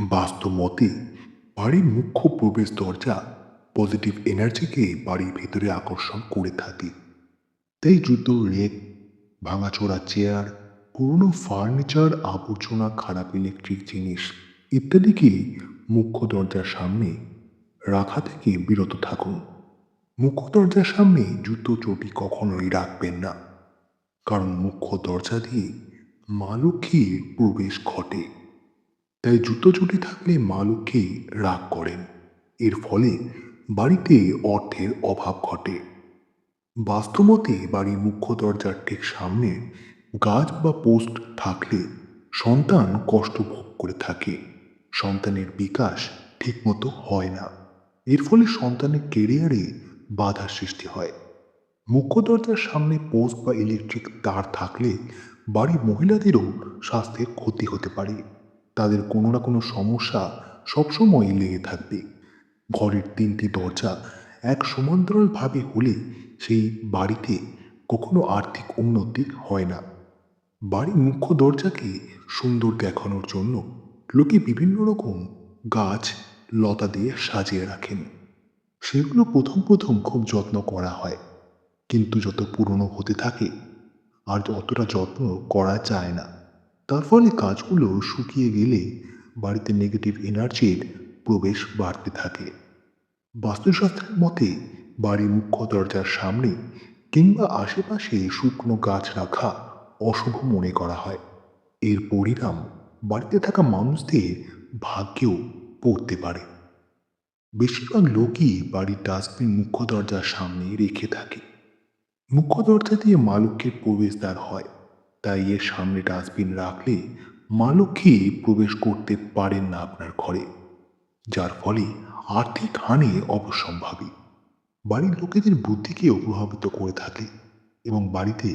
বাস্তব মতে বাড়ির মুখ্য প্রবেশ দরজা পজিটিভ এনার্জিকে বাড়ির ভেতরে আকর্ষণ করে থাকে। তাই জুতো রেক, ভাঙাচোরা চেয়ার পুরনো ফার্নিচার আবর্জনা, খারাপ ইলেকট্রিক জিনিস ইত্যাদিকে মুখ্য দরজার সামনে রাখা থেকে বিরত থাকুন। মুখ্য দরজার সামনে জুতো চটি কখনোই রাখবেন না, কারণ মুখ্য দরজা দিয়ে মা লক্ষ্মীর প্রবেশ ঘটে। তাই জুতো চুটি থাকলে মা লক্ষ্মী রাগ করেন। এর ফলে বাড়িতে অর্থের অভাব ঘটে। বাস্তবতে বাড়ির মুখ্য দরজার ঠিক সামনে গাছ বা পোস্ট থাকলে সন্তান কষ্ট ভোগ করে থাকে। সন্তানের বিকাশ ঠিকমতো হয় না। এর ফলে সন্তানের কেরিয়ারে বাধা সৃষ্টি হয়। মুখ্য দরজার সামনে পোস্ট বা ইলেকট্রিক তার থাকলে বাড়ির মহিলাদেরও স্বাস্থ্যের ক্ষতি হতে পারে। তাদের কোনো না কোনো সমস্যা সবসময়ই লেগে থাকবে। ঘরের তিনটি দরজা এক সমান্তরালভাবে হলে সেই বাড়িতে কখনো আর্থিক উন্নতি হয় না। বাড়ির মুখ্য দরজাকে সুন্দর দেখানোর জন্য লোকে বিভিন্ন রকম গাছ, লতা দিয়ে সাজিয়ে রাখেন। সেগুলো প্রথম প্রথম খুব যত্ন করা হয়। কিন্তু যত পুরনো হতে থাকে, আর অতটা যত্ন করা যায় না। তার ফলে গাছগুলো শুকিয়ে গেলে বাড়িতে নেগেটিভ এনার্জির প্রবেশ বাড়তে থাকে। বাস্তুশাস্ত্রের মতে, বাড়ির মুখ্য দরজার সামনে কিংবা আশেপাশে শুকনো গাছ রাখা অশুভ মনে করা হয়। এর পরিণাম বাড়িতে থাকা মানুষদের ভাগ্যেও পড়তে পারে। বেশিরভাগ লোকই বাড়ির ডাস্টবিন মুখ্য দরজার সামনে রেখে থাকে। মুখ্য দরজা দিয়ে মা লক্ষ্মীর প্রবেশদ্বার হয়। তাই এর সামনে ডাস্টবিন রাখলে মা লক্ষ্মী প্রবেশ করতে পারেন না আপনার ঘরে, যার ফলে আর্থিক হানি অবশ্যম্ভাবী বাড়ির লোকেদের বুদ্ধিকেও প্রভাবিত করে থাকে এবং বাড়িতে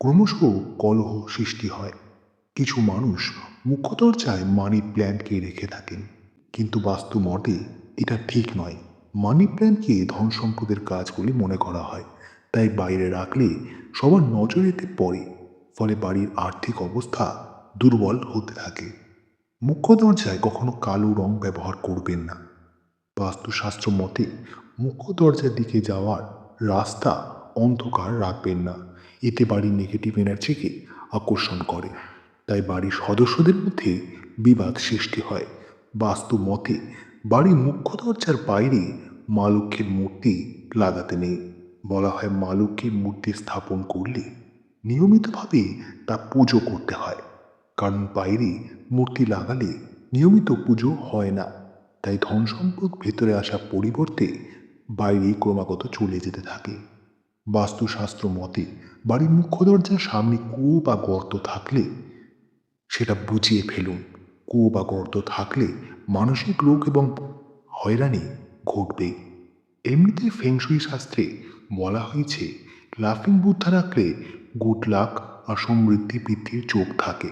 ক্রমশ কলহ সৃষ্টি হয়। কিছু মানুষ মুখ্য দরজায় মানি প্ল্যান্টকে রেখে থাকেন, কিন্তু বাস্তু মতে এটা ঠিক নয়। মানি প্ল্যান্টকে ধন সম্পদের কাজ বলে মনে করা হয়, তাই বাইরে রাখলে সবার নজর এতে পড়ে। ফলে বাড়ির আর্থিক অবস্থা দুর্বল হতে থাকে। মুখ্য দরজায় কখনো কালো রং ব্যবহার করবেন না। বাস্তুশাস্ত্র মতে, মুখ্য দরজার দিকে যাওয়ার রাস্তা অন্ধকার রাখবেন না। এতে বাড়ির নেগেটিভ এনার্জিকে আকর্ষণ করে। তাই বাড়ির সদস্যদের মধ্যে বিবাদ সৃষ্টি হয়। বাস্তু মতে, বাড়ির মুখ্য দরজার বাইরে মা লক্ষ্মীর মূর্তি লাগাতে নেই। বলা হয় মা লক্ষ্মীর মূর্তি স্থাপন করলে নিয়মিতভাবে তা পুজো করতে হয়। কারণ বাইরে মূর্তি লাগালে নিয়মিত পুজো হয় না। তাই ধন সম্পদ ভেতরে আসা পরিবর্তে বাইরে ক্রমাগত চলে যেতে থাকে। বাস্তুশাস্ত্র মতে, বাড়ির মুখ্য দরজার সামনে কুয়ো বা গর্ত থাকলে সেটা বুঝিয়ে ফেলুন। কুয়ো বা গর্ত থাকলে মানসিক রোগ এবং হয়রানি ঘটবে। এমনিতে ফেংশুই শাস্ত্রে বলা হয়েছে, লাফিং বুদ্ধা রাখলে গুড লাক আর সমৃদ্ধি বৃদ্ধির চোখ থাকে।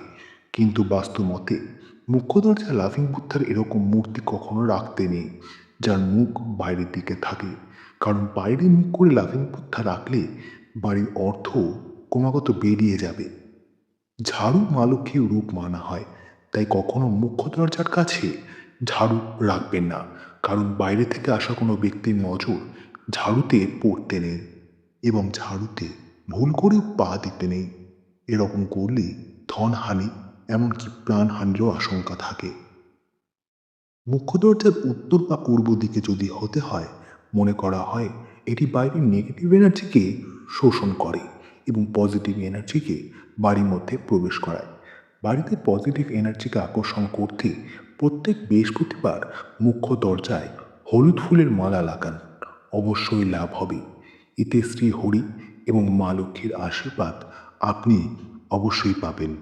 কিন্তু বাস্তু মতে মুখ্য দরজা লাফিং বুদ্ধার এরকম মূর্তি কখনো রাখতে নেই, যার মুখ বাইরের দিকে থাকে। কারণ বাইরে মুখ করে লাফিং বুদ্ধা রাখলে বাড়ির অর্থ ক্রমাগত বেরিয়ে যাবে। ঝাড়ু মা লক্ষ্মীর রূপ মানা হয়, তাই কখনো মুখ্য দরজার কাছে ঝাড়ু রাখবেন না। কারণ বাইরে থেকে আসা কোনো ব্যক্তির নজর ঝাড়ুতে পড়তে নেই এবং ঝাড়ুতে ভুল করে পা দিতে নেই। এরকম করলে ধনহানি এমনকি প্রাণহানিরও আশঙ্কা থাকে। মুখ্য দরজার উত্তর বা পূর্ব দিকে যদি হতে হয়, মনে করা হয় এটি বাইরের নেগেটিভ এনার্জিকে শোষণ করে এবং পজিটিভ এনার্জিকে বাড়ির মধ্যে প্রবেশ করায়। বাড়িতে পজিটিভ এনার্জিকে আকর্ষণ করতে প্রত্যেক বৃহস্পতিবার মুখ্য দরজায় হলুদ ফুলের মালা লাগান। অবশ্যই লাভ হবে। এতে শ্রী হরি এবং মা লক্ষ্মীর আশীর্বাদ আপনি অবশ্যই পাবেন।